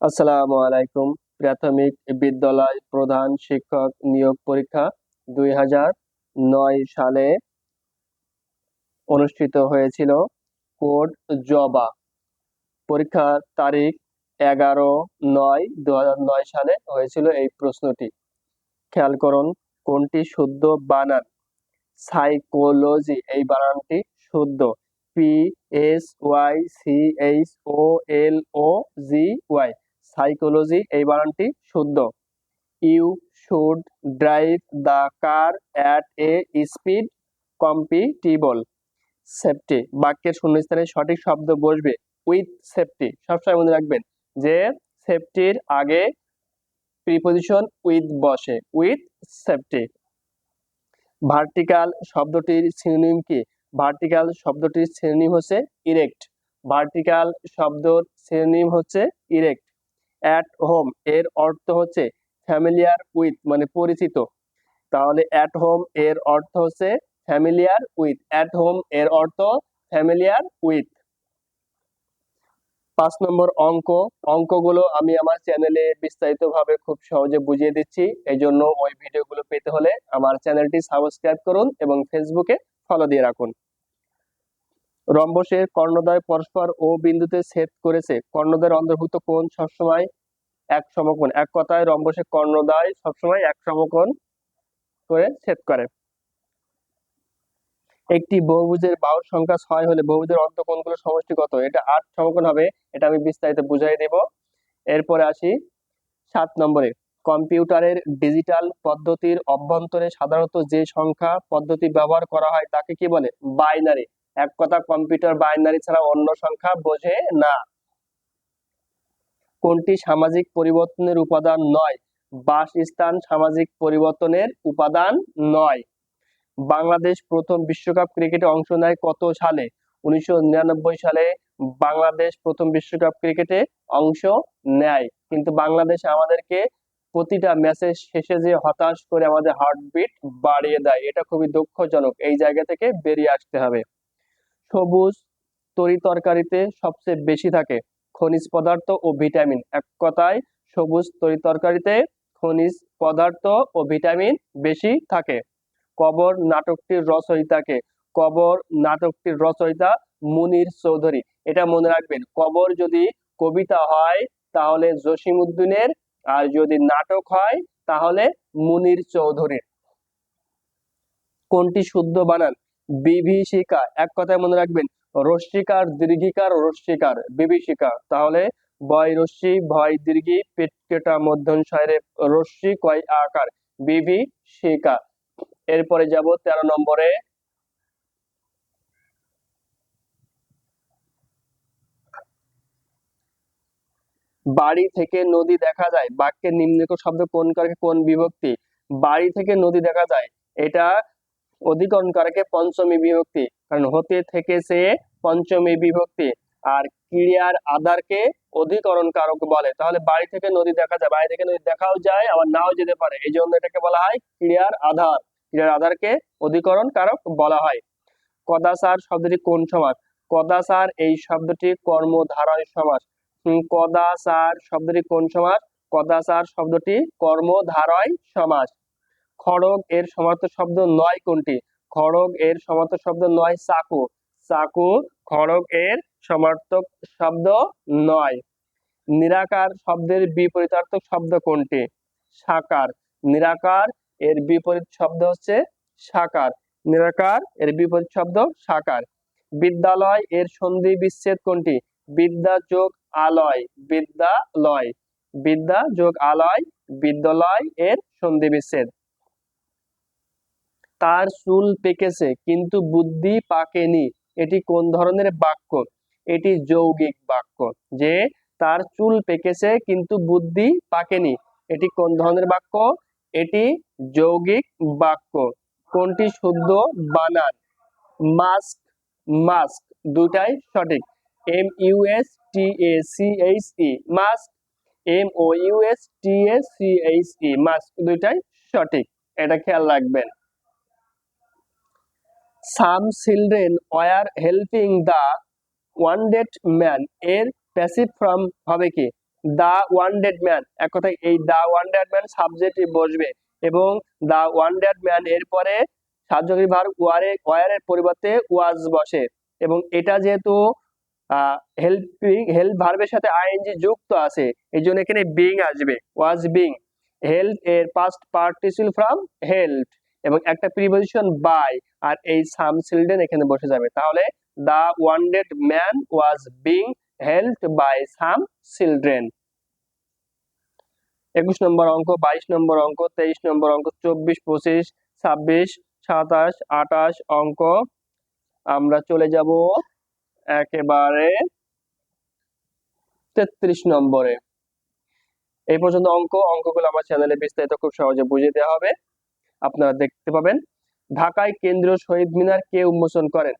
আসসালামু আলাইকুম। প্রাথমিক বিদ্যালয় প্রধান শিক্ষক নিয়োগ পরীক্ষা দুই হাজার নয় সালে অনুষ্ঠিত হয়েছিল। কোড জবা। পরীক্ষার তারিখ এগারো নয় দু সালে হয়েছিল এই প্রশ্নটি। খেয়াল করুন, কোনটি শুদ্ধ বানান? সাইকোলজি। এই বানানটি শুদ্ধ। P S Y C H O L O G Y. Psychology এই বানানটি শুদ্ধ। You should drive the car at a speed compatible safety বাক্যের শূন্যস্থানে সঠিক শব্দ বসবে উইথ সেফটি সবসময় মনে রাখবেন যে সেফটির আগে প্রিপোজিশন উইথ বসে উইথ সেফটি ভার্টিক্যাল শব্দটির সিনোনিম কি? ভার্টিক্যাল শব্দটির সিনোনিম হচ্ছে ইরেক্ট ভার্টিক্যাল শব্দর সিনোনিম হচ্ছে ইরেক্ট অ্যাট হোম এর অর্থ হচ্ছে ফ্যামিলিয়ার উইথ মানে পরিচিত। তাহলে অ্যাট হোম এর অর্থ হচ্ছে ফ্যামিলিয়ার উইথ অ্যাট হোম এর অর্থ ফ্যামিলিয়ার উইথ পাঁচ নম্বর অঙ্ক। অঙ্কগুলো আমি আমার চ্যানেলে বিস্তারিতভাবে খুব সহজে বুঝিয়ে দিচ্ছি। এই জন্য ওই ভিডিওগুলো পেতে হলে আমার চ্যানেলটি সাবস্ক্রাইব করুন এবং ফেসবুকে ফলো দিয়ে রাখুন। রম্বসের কর্ণদ্বয় পরস্পর ও বিন্দুতে ছেদ করেছে। কর্ণদ্বয়ের অন্তর্ভুক্ত কোণ সবসময় এক সমকোণ। এক কথায় রম্বসের কর্ণদ্বয় সবসময় এক সমকোণ করে ছেদ করে। একটি বহুভুজের বাহুর সংখ্যা ছয় হলে বহুভুজের অন্তঃকোণগুলো সমষ্টি কত এটা আট সমকোণ হবে, এটা আমি বিস্তারিত বুঝাই দেব। এরপরে আসি সাত নম্বরে। কম্পিউটারের ডিজিটাল পদ্ধতির অভ্যন্তরে সাধারণত যে সংখ্যা পদ্ধতি ব্যবহার করা হয় তাকে কি বলে? বাইনারি। এক কথা কম্পিউটার বাইনারি ছাড়া অন্য সংখ্যা বোঝে না। কোনটি সামাজিক পরিবর্তনের উপাদান নয়? বাসস্থান সামাজিক পরিবর্তনের উপাদান নয়। বাংলাদেশ প্রথম বিশ্বকাপ ক্রিকেটে অংশ নেয় কত সালে? উনিশশো নিরানব্বই সালে বাংলাদেশ প্রথম বিশ্বকাপ ক্রিকেটে অংশ নেয়। কিন্তু বাংলাদেশ আমাদেরকে প্রতিটা ম্যাচের শেষে যে হতাশ করে আমাদের হার্টবিট বাড়িয়ে দেয়, এটা খুবই দুঃখজনক। এই জায়গা থেকে বেরিয়ে আসতে হবে। সবুজ তরি তরকারিতে সবচেয়ে বেশি থাকে। খনিজ পদার্থ ও ভিটামিন। এক কথায়, সবুজ তরি তরকারিতে খনিজ পদার্থ ও ভিটামিন বেশি থাকে। কবর নাটকটির রচয়িতাকে কবর নাটকটির রচয়িতা মুনির চৌধুরী। এটা মনে রাখবেন, কবর যদি কবিতা হয়, তাহলে জসিম উদ্দিনের আর যদি নাটক হয়, তাহলে মুনির চৌধুরীর। কোনটি শুদ্ধ বানান? বিভীষিকা। এক কথায় মনে রাখবেন, রশ্মিকার দীর্ঘিকার রশ্মিকার, বিভীষিকা। তাহলে বয় রশ্মি, ভয় দীর্ঘি, পেট কেটা মধ্যনশয়ের রশ্মি, কয় আকার? বিভীষিকা। এরপরে যাব তেরো নম্বরে। বাড়ি থেকে নদী দেখা যায়। বাক্যের নিম্নলিখিত শব্দ কোন কারকে, কোন বিভক্তি? বাড়ি থেকে নদী দেখা যায়। এটা অধিকরণ কারকে? পঞ্চমী বিভক্তি। কারণ হতে থেকে সে পঞ্চমী বিভক্তি। আর ক্রিয়ার আধারকে অধিকরণ কারক বলে। তাহলে বাড়ি থেকে নদী দেখা যায়। বাড়ি থেকে নদী দেখাও যায়, আবার নাও যেতে পারে। এই জন্য এটাকে বলা হয় ক্রিয়ার আধার। ক্রিয়ার আধারকে অধিকরণ কারক বলা হয়। কদাসার শব্দটি কোন সমাস? কদাসার এই শব্দটি কর্মধারয় সমাস। কদাসার শব্দটি কোন সমাস? কদাসার শব্দটি কর্মধারয় সমাস। খড়গ এর সমার্থক শব্দ নয় কোনটি? খড়গ এর সমার্থক শব্দ নয় চাকু। চাকু খড়গ এর সমার্থক শব্দ নয়। নিরাকার শব্দের বিপরীতার্থক শব্দ কোনটি? সাকার। নিরাকার এর বিপরীত শব্দ হচ্ছে সাকার। নিরাকার এর বিপরীত শব্দ সাকার। বিদ্যালয় এর সন্ধি বিচ্ছেদ কোনটি? বিদ্যা যোগ আলয়, বিদ্যালয়। বিদ্যা যোগ আলয়, বিদ্যালয় এর সন্ধি বিচ্ছেদ। তার চুল পেকেছে, কিন্তু বুদ্ধি পাকেনি। এটি কোন ধরনের বাক্য? এটি যৌগিক বাক্য, যে তার চুল পেকেছে, কিন্তু বুদ্ধি পাকেনি। এটি কোন ধরনের বাক্য? এটি যৌগিক বাক্য। কোনটি শুদ্ধ বানান? মাস্ক মাস্ক দুটাই সঠিক। M U S T A C H E mustache. M O U S T A C H E moustache, দুইটাই সঠিক। এটা খেয়াল রাখবেন। Some children were helping the wounded man এর প্যাসিভ ফর্ম হবে কি? দা ওয়ান ডেড ম্যান এক কথায় এই দা ওয়ান ডেড ম্যান সাবজেক্টে বসবে এবং দা ওয়ান ডেড ম্যান এর পরে সাহায্যকারী ভার্ব ওয়ারে ওয়ারের পরিবর্তে ওয়াজ বসে এবং এটা যেহেতু হেল্পিং হেল্প ভার্বের সাথে আইএনজি যুক্ত আছে, এই জন্য এখানে বিং আসবে ওয়াজ বিং হেল্প এর পাস্ট পার্টিসিল ফ্রম হেল্প এবং একটা প্রিপোজিশন বাই আর এই সাম চিলড্রেন এখানে বসে যাবে। তাহলে the wounded man was being helped by some children একুশ নম্বর অঙ্ক, বাইশ নম্বর অঙ্ক, তেইশ নম্বর অঙ্ক, চব্বিশ, পঁচিশ, ছাব্বিশ, সাতাশ, আঠাশ অঙ্ক। আমরা চলে যাব একেবারে তেত্রিশ নম্বরে। এই পর্যন্ত অঙ্ক, অঙ্কগুলো আমার চ্যানেলে বিস্তারিত খুব সহজে বুঝিয়ে দেওয়া হবে। আপনারা দেখতে পাবেন। ঢাকায় কেন্দ্রীয় শহীদ মিনার কে উন্মোচন করেন?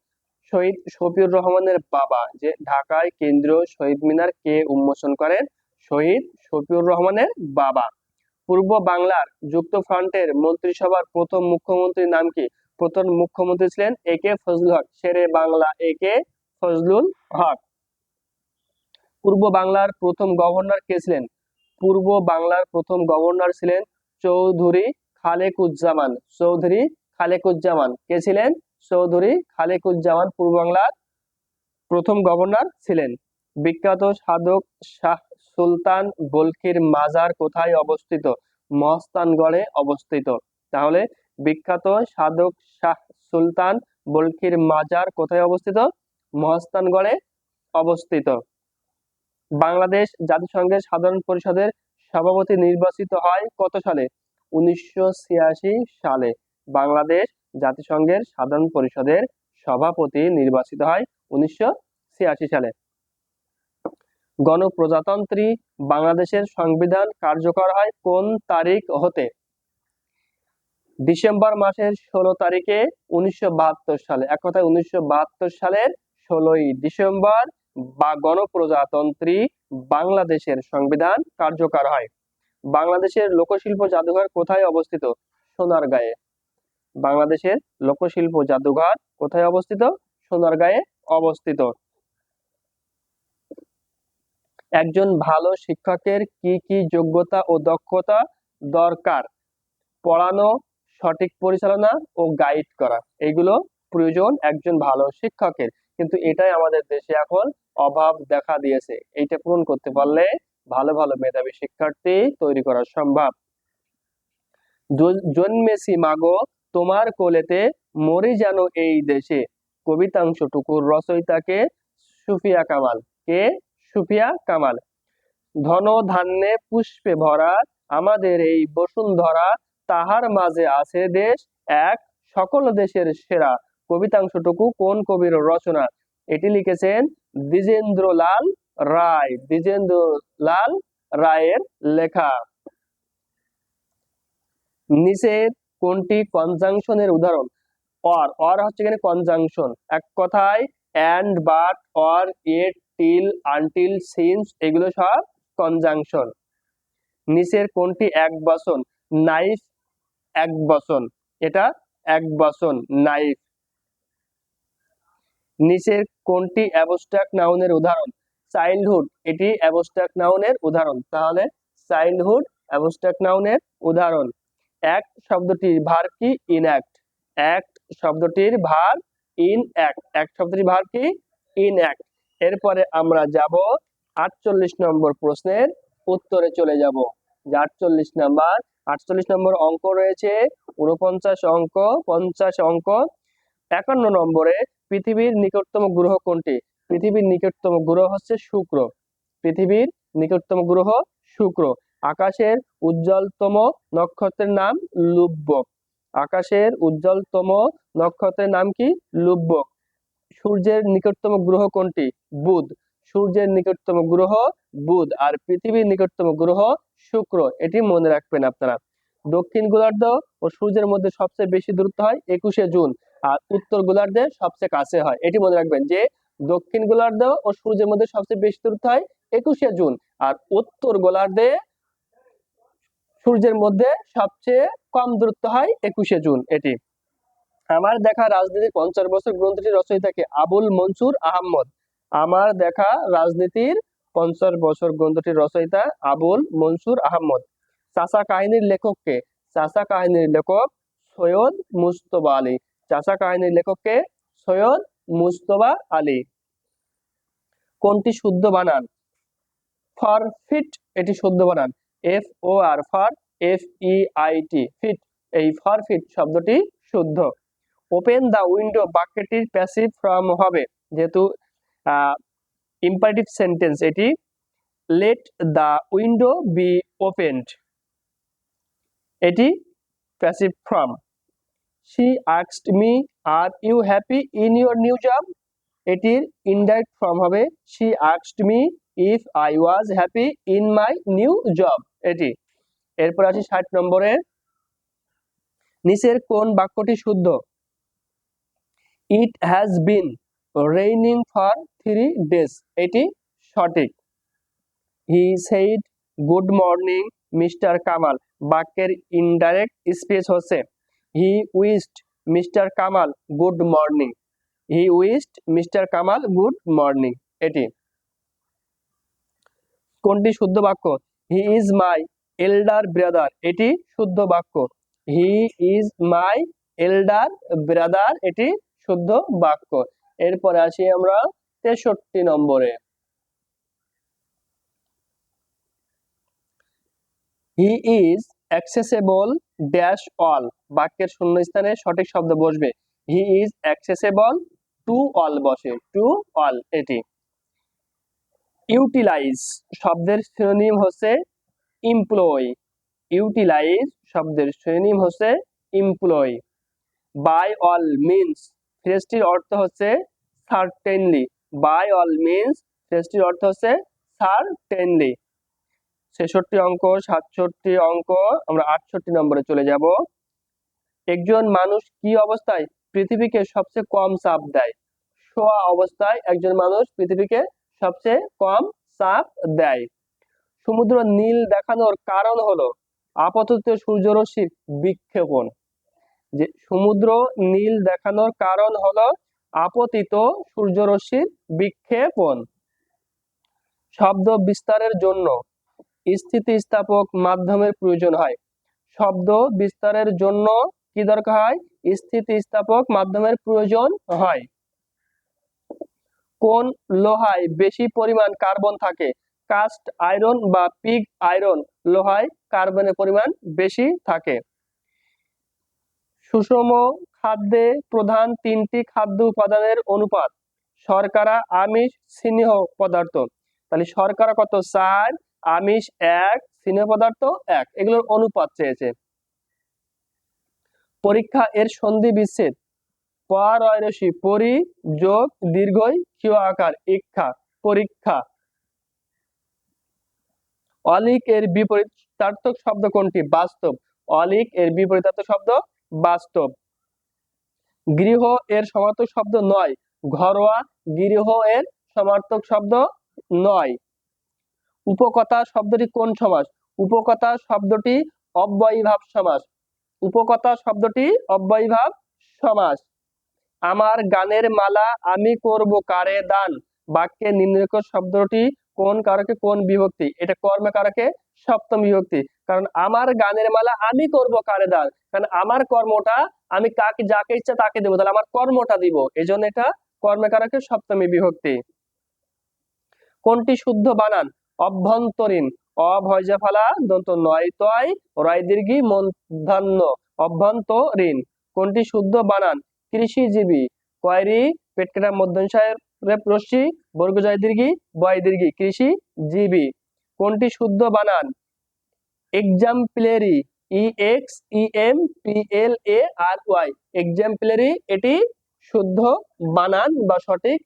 শহীদ শফিউর রহমানের বাবা যে ঢাকায় কেন্দ্রীয় শহীদ মিনার কে উন্মোচন করেন? শহীদ শফিউর রহমানের বাবা। পূর্ব বাংলার যুক্ত ফ্রন্টের মন্ত্রিসভার প্রথম মুখ্যমন্ত্রীর নাম কি? প্রথম মুখ্যমন্ত্রী ছিলেন এ কে ফজলুল হক। শেরে বাংলা এ কে ফজলুল হক। পূর্ব বাংলার প্রথম গভর্নর কে ছিলেন? পূর্ব বাংলার প্রথম গভর্নর ছিলেন চৌধুরী খালেকুজ্জামান, চৌধুরী খালেকুজ্জামান। কে ছিলেন? চৌধুরী খালেকুজ্জামান পূর্ব বাংলার প্রথম গভর্নর ছিলেন। বিখ্যাত সাধক শাহ সুলতান বলখির মাজার কোথায় অবস্থিত? মহস্তানগড়ে অবস্থিত। তাহলে বিখ্যাত সাধক শাহ সুলতান বলখির মাজার কোথায় অবস্থিত? মহস্তানগড়ে অবস্থিত। বাংলাদেশ জাতিসংঘের সাধারণ পরিষদের সভাপতি নির্বাচিত হয় কত সালে? উনিশশো ছিয়াশি সালে বাংলাদেশ জাতিসংঘের সাধারণ পরিষদের সভাপতি নির্বাচিত হয় উনিশশো ছিয়াশি সালে। গণপ্রজাতন্ত্রী বাংলাদেশের সংবিধান কার্যকর হয় কোন তারিখ হতে? ডিসেম্বর মাসের ষোলো তারিখে উনিশশো বাহাত্তর সালে, এক কথায় উনিশশো বাহাত্তর সালের ষোলোই ডিসেম্বর বা গণপ্রজাতন্ত্রী বাংলাদেশের সংবিধান কার্যকর হয়। বাংলাদেশের লোকশিল্প জাদুঘর কোথায় অবস্থিত? সোনারগাঁয়ে। বাংলাদেশের লোকশিল্প জাদুঘর কোথায় অবস্থিত? সোনারগাঁয়ে অবস্থিত। একজন ভালো শিক্ষকের কি কি যোগ্যতা ও দক্ষতা দরকার? পড়ানো, সঠিক পরিচালনা ও গাইড করা। এগুলো প্রয়োজন একজন ভালো শিক্ষকের। কিন্তু এটাই আমাদের দেশে এখন অভাব দেখা দিয়েছে। এইটা পূরণ করতে পারলে ভালো ভালো মেধাবী শিক্ষার্থী তৈরি করা সম্ভব। জন্মেছি মাগো, তোমার কোলেতে মরি যেন এই দেশে। কবিতাংশটুকুর রচয়িতাকে সুফিয়া কামাল। কে? সুফিয়া কামাল। ধন ধান্যে পুষ্পে ভরা আমাদের এই বসুন্ধরা, তাহার মাঝে আছে দেশ এক, সকল দেশের সেরা। কবিতাংশটুকু কোন কবির রচনা? এটি লিখেছেন দ্বিজেন্দ্রলাল রায় দ্বিজেন্দ্রলাল রায়ের লেখা। নিচের কোনটি কনজাংশনের উদাহরণ? অর অর হচ্ছে এখানে কনজাংশন এক কথায় and but or yet till until since এগুলো সব কনজাংশন নিচের কোনটি এক বসন নাইফ এক বসন এটা এক বসন নাইফ নিচের কোনটি অ্যাবস্ট্রাক্ট নাউনের উদাহরণ? চাইল্ডহুড, এটি অ্যাবস্ট্রাক্ট নাউনের উদাহরণ। তাহলে চাইল্ডহুড, অ্যাবস্ট্রাক্ট নাউনের উদাহরণ। এক শব্দটির ভার কি? ইনঅ্যাক্ট। অ্যাক্ট শব্দটির ভার ইন অ্যাক্ট এক শব্দটির ভার কি? ইন অ্যাক্ট এরপরে আমরা যাব আটচল্লিশ নম্বর প্রশ্নের উত্তরে চলে যাব। যে আটচল্লিশ নাম্বার, আটচল্লিশ নম্বর অঙ্ক রয়েছে উনপঞ্চাশ অঙ্ক, পঞ্চাশ অঙ্ক। একান্ন নম্বরে পৃথিবীর নিকটতম গ্রহ কোনটি? পৃথিবীর নিকটতম গ্রহ হচ্ছে শুক্র। পৃথিবীর নিকটতম গ্রহ শুক্র। আকাশের উজ্জ্বলতম নক্ষত্রের নাম লুব্বক আকাশের উজ্জ্বলতম নক্ষত্রের নাম কি? লুব্বক সূর্যের নিকটতম গ্রহ কোনটি? বুধ। সূর্যের নিকটতম গ্রহ বুধ। আর পৃথিবীর নিকটতম গ্রহ শুক্র। এটি মনে রাখবেন আপনারা। দক্ষিণ গোলার্ধ ও সূর্যের মধ্যে সবচেয়ে বেশি দূরত্ব হয় একুশে জুন। আর উত্তর গোলার্ধে সবচেয়ে কাছে হয়। এটি মনে রাখবেন যে দক্ষিণ গোলার্ধ ও সূর্যের মধ্যে সবচেয়ে বেশি দূরত্ব হয় একুশে জুন। আর উত্তর গোলার্ধে সূর্যের মধ্যে সবচেয়ে কম দূরত্ব হয় একুশে জুন এটি। আমার দেখা রাজনীতির পঞ্চাশ বছর গ্রন্থটি রচয়িতাকে আবুল মনসুর আহমদ। আমার দেখা রাজনীতির পঞ্চাশ বছর গ্রন্থটির রচয়িতা আবুল মনসুর আহমদ। চাচা কাহিনীর লেখককে, চাচা কাহিনীর লেখক সৈয়দ মুস্তবা আলী। চাচা কাহিনীর লেখককে সৈয়দ মুস্তবা আলী। কোনটি শুদ্ধ বানান? ফর ফিট এটি শুদ্ধ বানান। F O R, for, F E I T, feit. এই ফর ফিট শব্দটি শুদ্ধ। ওপেন দা উইন্ডো বাক্যটির প্যাসিভ ফর্ম হবে। যেহেতু ইম্পারেটিভ সেন্টেন্স, এটি let the window be opened. এটি passive form. She আক্সড me, are you happy in your new job? এটির indirect form হবে she আক্সড me if I was happy in my new job এটি। এরপর আছে ষাট নম্বরে নিচের কোন বাক্যটি শুদ্ধ? It has been raining for three days এটি সঠিক। He said good morning mister Kamal বাক্যের ইনডাইরেক্ট স্পেস হচ্ছে he wished mister Kamal good morning he wished mister Kamal, good morning. এটি। কোনটি শুদ্ধ বাক্য? He is my elder brother. এটি শুদ্ধ বাক্য। He is my elder brother. এটি শুদ্ধ বাক্য। এরপরে আসি আমরা তেষট্টি নম্বরে। He is accessible dash all. বাক্যের শূন্যস্থানে সঠিক শব্দ বসবে। He is accessible to all বসে, টু অল, এটি। ইউটিলাইজ শব্দের সিনোনিম হচ্ছে এমপ্লয়। ইউটিলাইজ শব্দের সিনোনিম হচ্ছে এমপ্লয়। বাই অল মিন্স, ফ্রেজটির অর্থ হচ্ছে সার্টেনলি বাই অল মিন্স, ফ্রেজটির অর্থ হচ্ছে সার্টেনলি ছেষট্টি অঙ্ক, সাতষট্টি অঙ্ক, আমরা আটষট্টি নম্বরে চলে যাব। একজন মানুষ কি অবস্থায় পৃথিবীকে সবচেয়ে কম চাপ দেয়? শোয়া অবস্থায় একজন মানুষ পৃথিবীকে সবচেয়ে কম চাপ দেয়। সমুদ্র নীল দেখানোর কারণ হলো আপাতত সূর্যরশ্মির বিক্ষেপণ। যে সমুদ্র নীল দেখানোর কারণ হলো আপতিত সূর্যরশ্মির বিক্ষেপণ। শব্দ বিস্তারের জন্য স্থিতিস্থাপক মাধ্যমের প্রয়োজন হয়। শব্দ বিস্তারের জন্য কি দরকার হয়? স্থিতিস্থাপক মাধ্যমের প্রয়োজন হয়। কোন লোহায় বেশি পরিমাণ কার্বন থাকে? কাস্ট আয়রন বা পিগ আয়রন লোহায় কার্বনের পরিমাণ বেশি থাকে। সুষম খাদ্যে প্রধান তিনটি খাদ্য উপাদানের অনুপাত। শর্করা, আমিষ, স্নেহ পদার্থ। তাহলে শর্করা কত? চার, আমিষ এক, স্নেহ পদার্থ এক। এগুলোর অনুপাত চেয়েছে। পরীক্ষা এর সন্ধি বিচ্ছেদ। পরি যোগ দীর্ঘই ক্ষীয় আকার, ইক্ষা, পরীক্ষা। অলিক এর বিপরীতার্থক শব্দ কোনটি? বাস্তব। অলিক এর বিপরীতার্থক শব্দ বাস্তব। গৃহ এর সমার্থক শব্দ নয়। ঘরোয়া গৃহ এর সমার্থক শব্দ নয়। উপকথা শব্দটি কোন সমাস? উপকথা শব্দটি অব্যয়ীভাব সমাস। উপকথা শব্দটি অব্যয়ীভাব সমাস। আমার গানের মালা আমি করব কারে দান? বাক্যে নিম্নলিখিত শব্দটি কোন কারকে কোন বিভক্তি? এটা কর্মে কারকে? সপ্তম বিভক্তি। কারণ আমার গানের মালা আমি করব কারে দান? কারণ আমার কর্মটা আমি কাকে, যাকে ইচ্ছা তাকে দেবো। তাহলে আমার কর্মটা দিব। এই জন্য এটা কর্মে কারকে সপ্তমী বিভক্তি। কোনটি শুদ্ধ বানান? অভ্যন্তরীণ। অভয়জা ফালা দন্ত নয় তয় রয় দীর্ঘি মধ্যাহ্ন। অভ্যন্তরীণ। কোনটি শুদ্ধ বানান? কৃষিজীবী কয়রি, পেটকাটা মধ্যে রশ্মি দীর্ঘি, বয় দীর্ঘি কৃষি জীবী কোনটি শুদ্ধ বানান? Exemplary E X E M P L A R Y exemplary, এটি শুদ্ধ বানান বা সঠিক